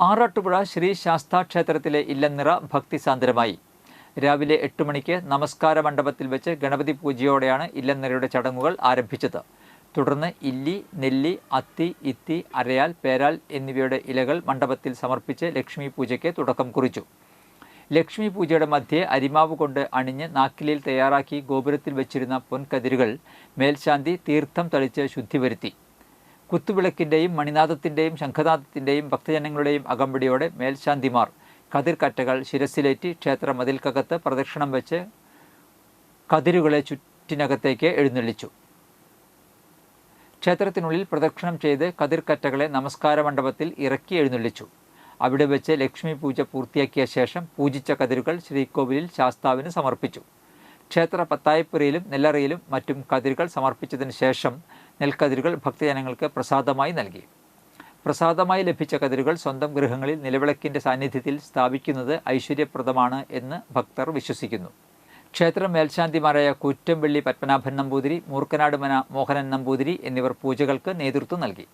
ആറാട്ടുപുഴ ശ്രീ ശാസ്താ ക്ഷേത്രത്തിലെ ഇല്ലനിറ ഭക്തിസാന്ദ്രമായി. രാവിലെ എട്ട് മണിക്ക് നമസ്കാര മണ്ഡപത്തിൽ വെച്ച് ഗണപതി പൂജയോടെയാണ് ഇല്ലനിറയുടെ ചടങ്ങുകൾ ആരംഭിച്ചത്. തുടർന്ന് ഇല്ലി നെല്ലി അത്തി ഇത്തി അരയാൽ പേരാൽ എന്നിവയുടെ ഇലകൾ മണ്ഡപത്തിൽ സമർപ്പിച്ച് ലക്ഷ്മി പൂജയ്ക്ക് തുടക്കം കുറിച്ചു. ലക്ഷ്മി പൂജയുടെ മധ്യേ അരിമാവ് കൊണ്ട് അണിഞ്ഞ് നാക്കിലിൽ തയ്യാറാക്കി ഗോപുരത്തിൽ വെച്ചിരുന്ന പൊൻകതിരുകൾ മേൽശാന്തി തീർത്ഥം തളിച്ച് ശുദ്ധി വരുത്തി. കുത്തുവിളക്കിന്റെയും മണിനാഥത്തിന്റെയും ശംഖനാഥത്തിന്റെയും ഭക്തജനങ്ങളുടെയും അകമ്പടിയോടെ മേൽശാന്തിമാർ കതിർക്കറ്റകൾ ശിരസിലേറ്റി ക്ഷേത്ര മതിൽക്കകത്ത് പ്രദക്ഷിണം വെച്ച് കതിരുകളെ ചുറ്റിനകത്തേക്ക് എഴുന്നള്ളിച്ചു. ക്ഷേത്രത്തിനുള്ളിൽ പ്രദക്ഷിണം ചെയ്ത് കതിർക്കറ്റകളെ നമസ്കാര മണ്ഡപത്തിൽ ഇറക്കി എഴുന്നള്ളിച്ചു. അവിടെ വെച്ച് ലക്ഷ്മി പൂജ പൂർത്തിയാക്കിയ ശേഷം പൂജിച്ച കതിരുകൾ ശ്രീകോവിലിൽ ശാസ്താവിന് സമർപ്പിച്ചു. ക്ഷേത്ര പത്തായപ്പുരയിലും നെല്ലറയിലും മറ്റും കതിരുകൾ സമർപ്പിച്ചതിന് ശേഷം നെൽക്കതിരുകൾ ഭക്തജനങ്ങൾക്ക് പ്രസാദമായി നൽകി. പ്രസാദമായി ലഭിച്ച കതിരുകൾ സ്വന്തം ഗൃഹങ്ങളിൽ നിലവിളക്കിന്റെ സാന്നിധ്യത്തിൽ സ്ഥാപിക്കുന്നത് ഐശ്വര്യപ്രദമാണ് എന്ന് ഭക്തർ വിശ്വസിക്കുന്നു. ക്ഷേത്രം മേൽശാന്തിമാരായ കൂറ്റംപള്ളി പത്മനാഭൻ നമ്പൂതിരി മൂർക്കനാട് മന മോഹനൻ നമ്പൂതിരി എന്നിവർ പൂജകൾക്ക് നേതൃത്വം നൽകി.